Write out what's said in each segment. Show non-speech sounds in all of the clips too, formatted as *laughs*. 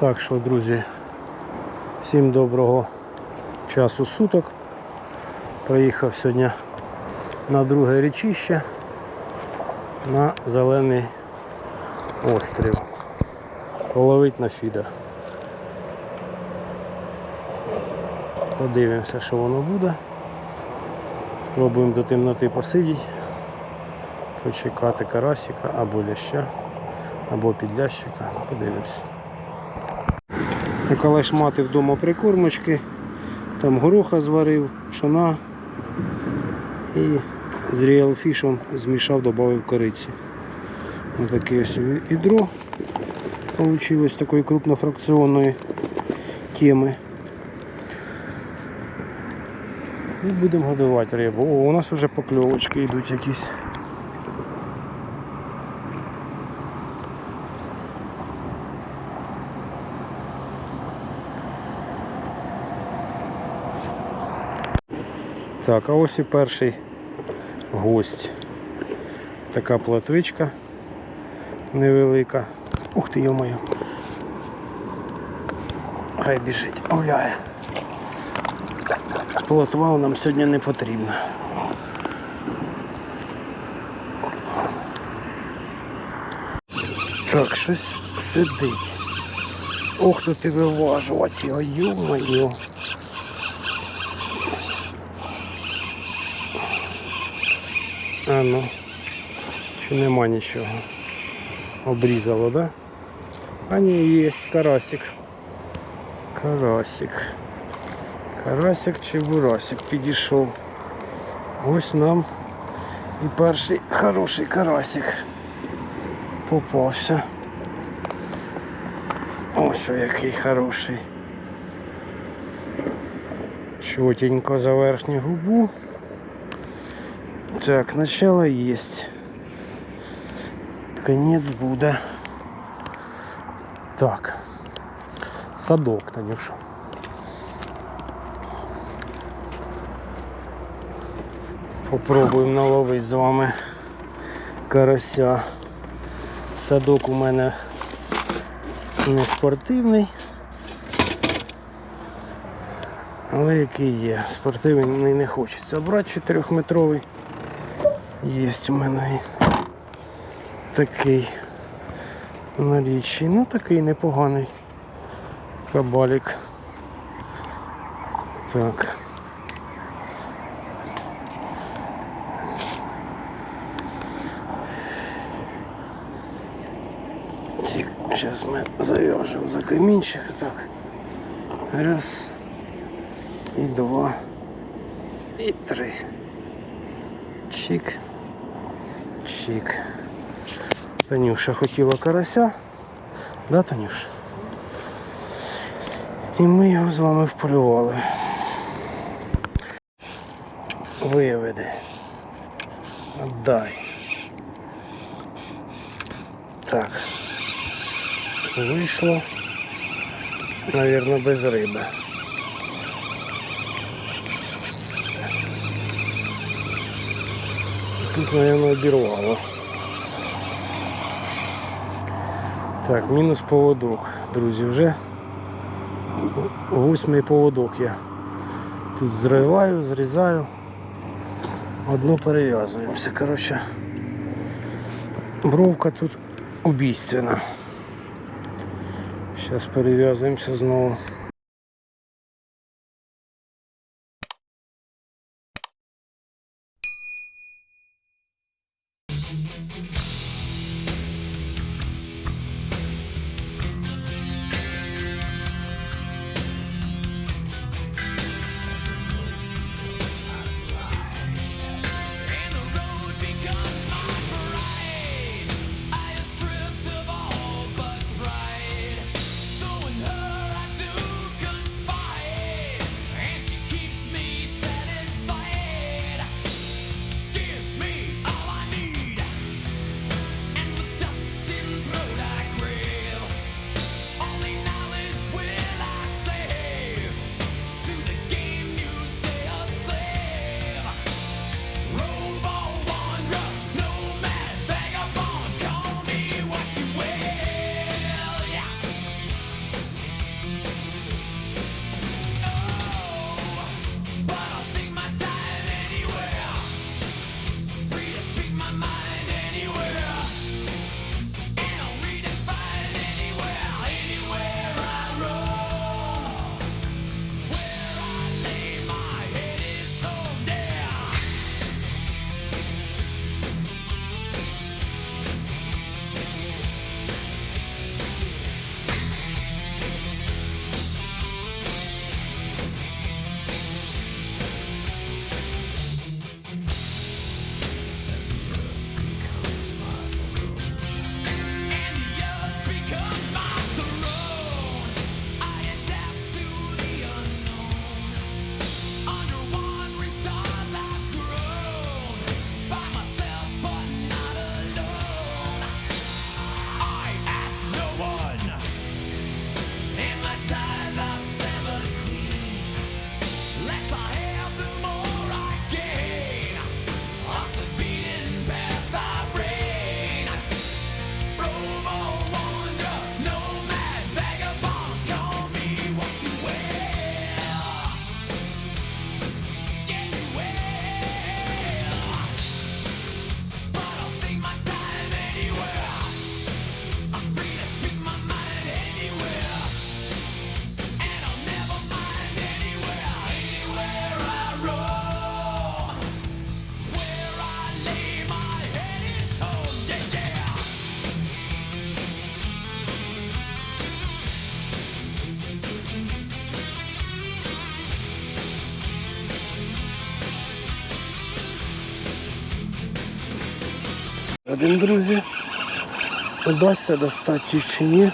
Так що, друзі, всім доброго часу суток. Приїхав сьогодні на друге річище на зелений острів. Половить на фідер. Подивимося, що воно буде. Пробуємо до темноти посидіти, почекати карасика або ляща, або підлящика. Подивимося. Така мати вдома прикормочки, там гороха зварив, пшона і з ріалфішем змішав, додав кориці. Ось таке ось відро вийшло такої крупнофракціонної теми. І будемо годувати рибу. О, у нас вже покльовочки йдуть якісь. Так, а ось і перший гость. Така платвичка невелика. Ух ти, йомаю. Хай біжить, гуляє. Плотва нам сьогодні не потрібна. Так, щось сидить. Ох, тут і виважувати його, ё-моё. А ну, чи нема нічого. Обрізало, да? А ні, є карасик. Карасик. Карасик чи бурасик підійшов. Ось нам і перший хороший карасик попався. Ось який хороший. Чотенько за верхню губу. Так, начало есть. Конец буде. Так. Садок, Танюша. Попробуємо наловити з вами карася. Садок у мене не спортивний. Але який є. Спортивний не хочеться брати 4-метровий. Є у мене такий в наліччі. Ну такий непоганий кабалік. Так. Зараз ми зав'яжемо за камінчик. Так. Раз. І два. І три. Чик. Чик. Танюша хотіла карася. Да, Танюш? І ми його з вами вполювали. Виведи. Отдай. Так. Вийшло. Наверное, без риби. Тут, наверное, обірвало. Так, мінус поводок, друзі, вже восьмий поводок я тут зриваю, зрізаю, одну перев'язуємося. Коротше, бровка тут убійственна. Зараз перев'язуємося знову. Один, друзі. Удасться достати чи ні.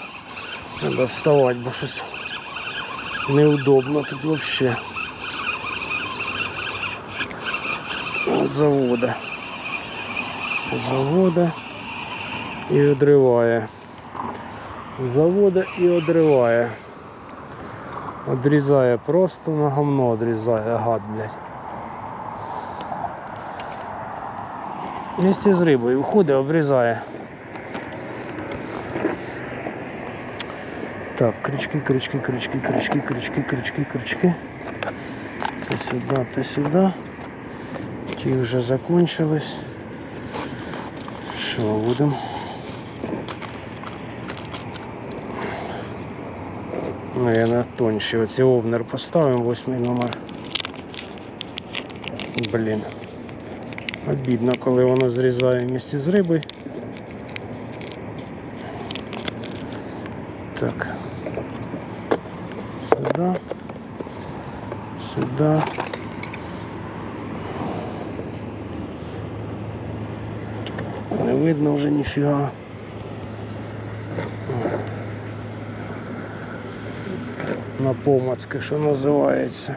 Треба вставати, бо щось неудобно тут взагалі. От завода. Завода і одриває. Завода і одриває. Одрізає просто на говно одрізає, гад, блядь. Вместе з рибою входить, обрізає. Так, крючки, крючки, крючки, крючки, крючки, крючки, крючки. То сюди, то сюди. Ті вже закончились. Що будемо? Наверное, тоньше. Оці овнер поставимо, восьмий номер. Блін. Обідно, коли воно зрізає вместе з рибою. Так. Сюда. Сюда. Не видно вже ніфіга. На помацки, що називається.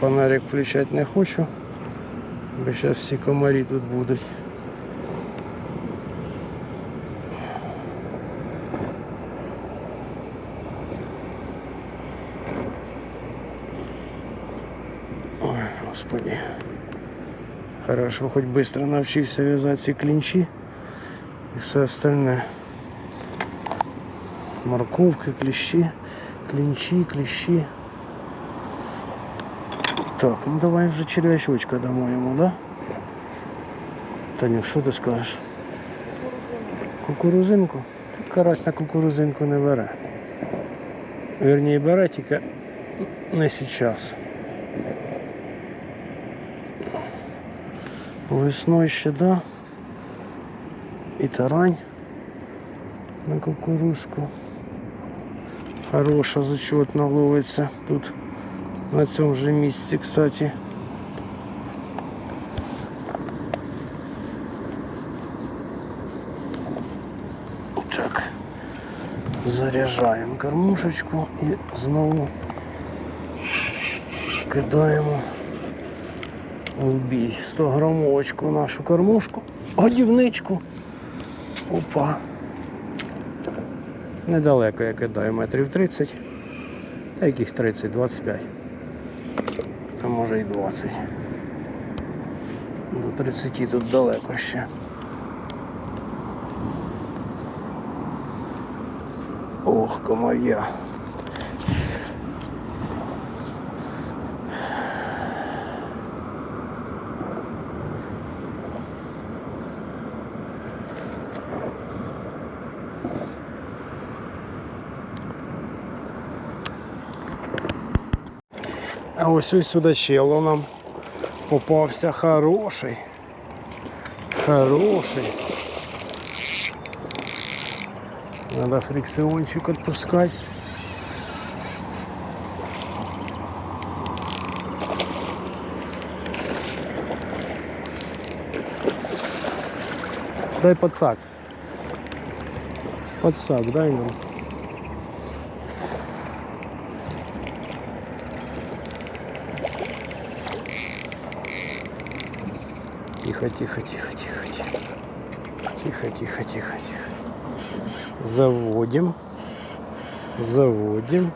Фонарик включати не хочу, бо зараз всі комарі тут будуть. Ой, господи. Хорошо, хоть быстро навчився в'язати ці клінчі і все остальне. Морковки, кліщі, клінчі, кліщі. Так, ну давай вже червячочка дамо йому, да? Танюк, що ти скажеш? Кукурузинку? Та карась на кукурузинку не бере. Вірніше бере, тільки не зараз. Весною ще да. І тарань на кукурузку. Хороша зачетна ловиться тут на цьому же місці, кстати. Так. Заряджаємо кормушечку і знову кидаємо в бій 100 грамовочку нашу кормушку, годівничку. Опа. Недалеко я кидаю метрів 30, та якихось 30-25. Може і 20. До 30 тут далеко ще. Ох, комар'я. А ось ось сюди чело нам попався хороший. Хороший. Надо фрикциончик отпускать. Дай подсак. Подсак, дай нам. Тихо, тихо, тихо, тихо, тихо. Тихо, тихо, тихо, тихо. Заводим. Заводим.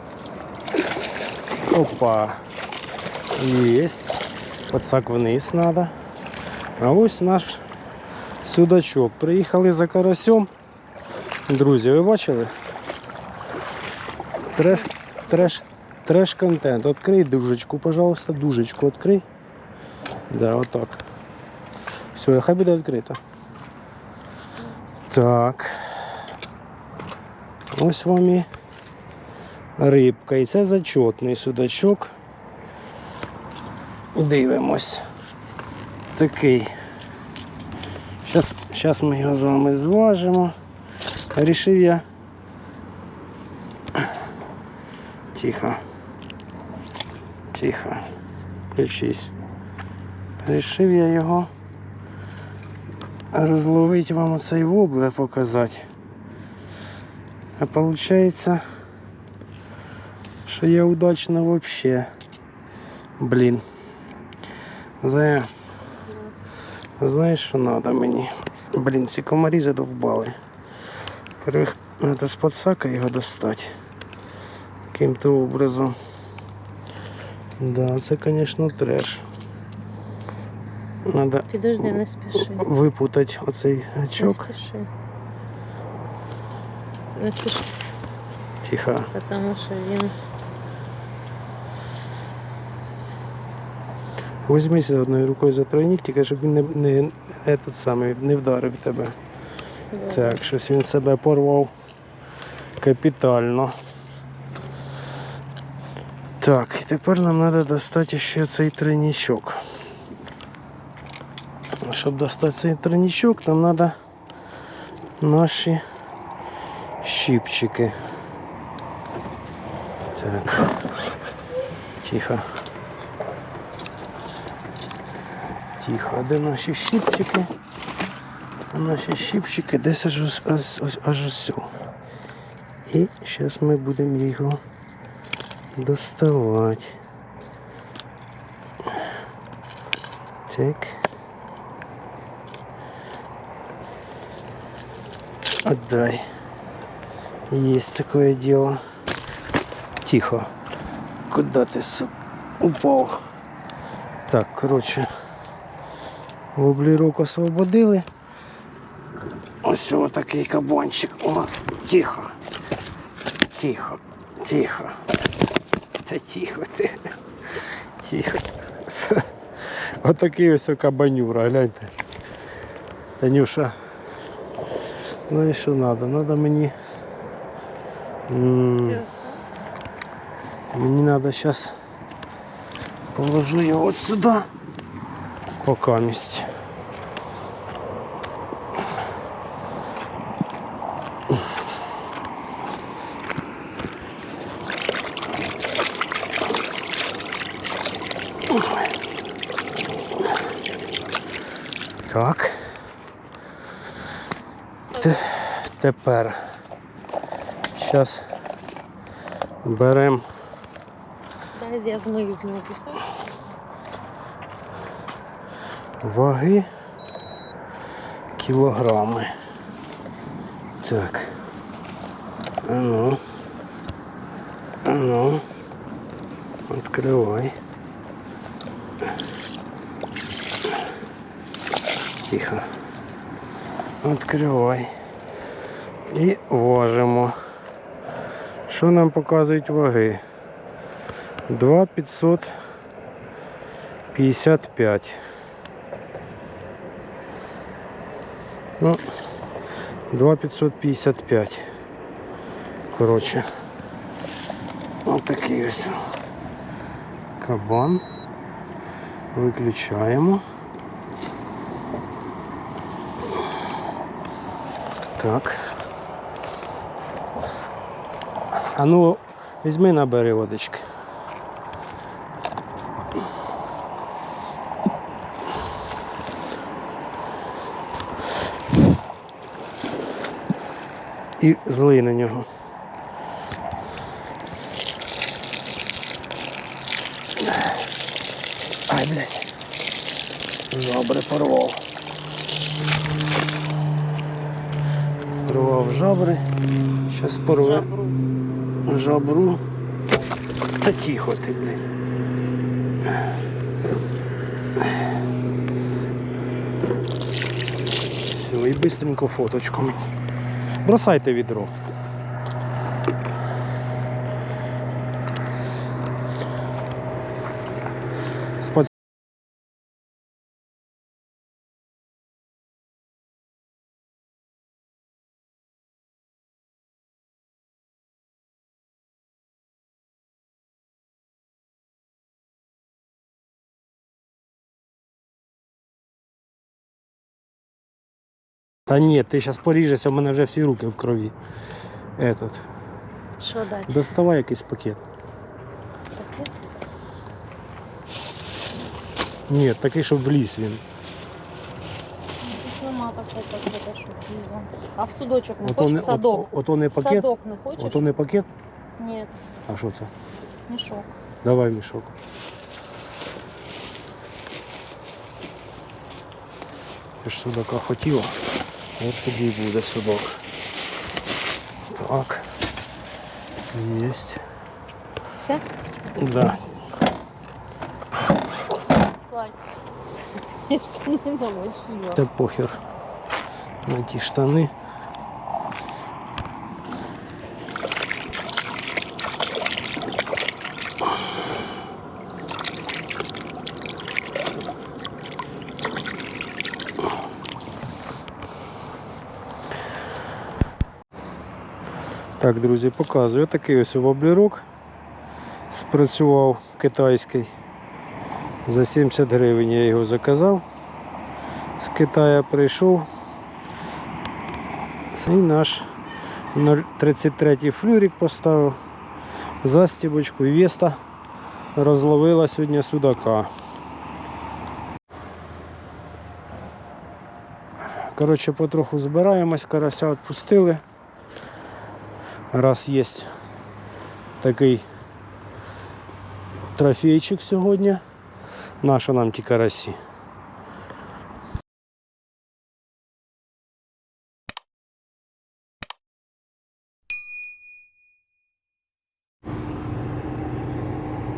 Опа. Есть. Подсак вниз надо. А ось наш судачок. Приїхали за карасем. Друзі, ви бачили? Треш, треш, треш контент. Открий дужечку, пожалуйста, дужечку открий. Да, отак. Все, хай буде відкрито. Так. Ось вам і рибка. І це зачетний судачок. Дивимось. Такий. Зараз, зараз ми його з вами зважимо. Рішив я. Тихо. Тихо. Включись. Рішив я його розловити вам оцей воблер показати. А виходить, що я удачно вообще. Блін. Зая. Знаєш, що треба мені? Блін, ці комарі задовбали. Во-первых, треба з подсака його достати. Яким-то образом. Да, це, звісно, треш. Надо Підожди, не спіши. випутати оцей Не спіши. Не спіши, Тихо. тому що він Візьмися одною рукою за тройник, тільки щоб він не, не, этот самий, не вдарив тебе. Так, щось він себе порвав капітально. Так, і тепер нам треба достати ще цей тройничок. А Щоб достати цей нам треба наші щипчики. Так. Тихо. Тихо, де наші щипчики? Наші щипчики десь аж ось, ось, аж ось. І зараз ми будемо його доставати. Так. Отдай. Есть такое дело. Тихо. Куда ты, упал? Так, короче. Воблерок освободили. Ось ось такий кабанчик у нас. Тихо. Тихо. Тихо. Та тихо ти. Тихо. *laughs* Отакий ось кабанюра, гляньте. Танюша. Ну і що треба? Треба мені. м, Мені треба зараз положу його от сюди. Пока тепер. Зараз беремо Дай я змию з нього пісок. ваги кілограми. Так. А ну. А ну. Открывай. І важимо. Що нам показують ваги? 2,555. Ну, 2,555. Коротше. Ось такий ось кабан. Виключаємо. Так. А ну, візьми набери водички. І злий на нього. Ай, блядь. Жабри порвав. Порвав жабри. Зараз порве Жабру. Та тихо ти, блин. Все, і быстренько фоточку. Бросайте відро. Та ні, ти зараз поріжешся, у мене вже всі руки в крові. Этот. Що дати? Доставай якийсь пакет. Пакет? Ні, такий, щоб вліз він. Тут нема так, так, так, так, що пиво. А в судочок не Ото хочеш? не, В садок. ото, ото не В пакет? Садок не хочеш? Ото не пакет? Ні, А що це? мішок. Давай мішок. Ти ж судака хотіла. От тоді й буде судок. Так. Єсть. Все? Да. Плать. Я *laughs* ж не молодшила. Та похер. На ті штани. Так, друзі, показую. Такий ось воблерок спрацював китайський. За 70 гривень я його заказав з Китая прийшов. Цей наш 0,33 флюрик поставив. Застібочку і Веста розловила сьогодні судака. Коротше, потроху збираємось, карася відпустили. Раз є такий трофейчик сьогодні. Наша нам ті карасі.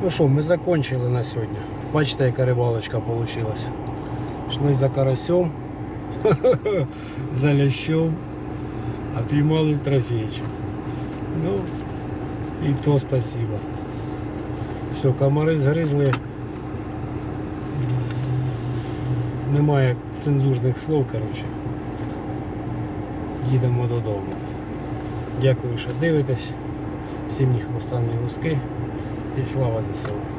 Ну що, ми закончили на сьогодні. Бачите, яка рибалочка вийшла. Йшли за карасем, *laughs* за лящом, а піймали трофейчик. Ну, і то спасибо. Все, комари згризли. Немає цензурних слов, коротше. Їдемо додому. Дякую, що дивитесь. Всім їх останні ні луски. І слава ЗСУ.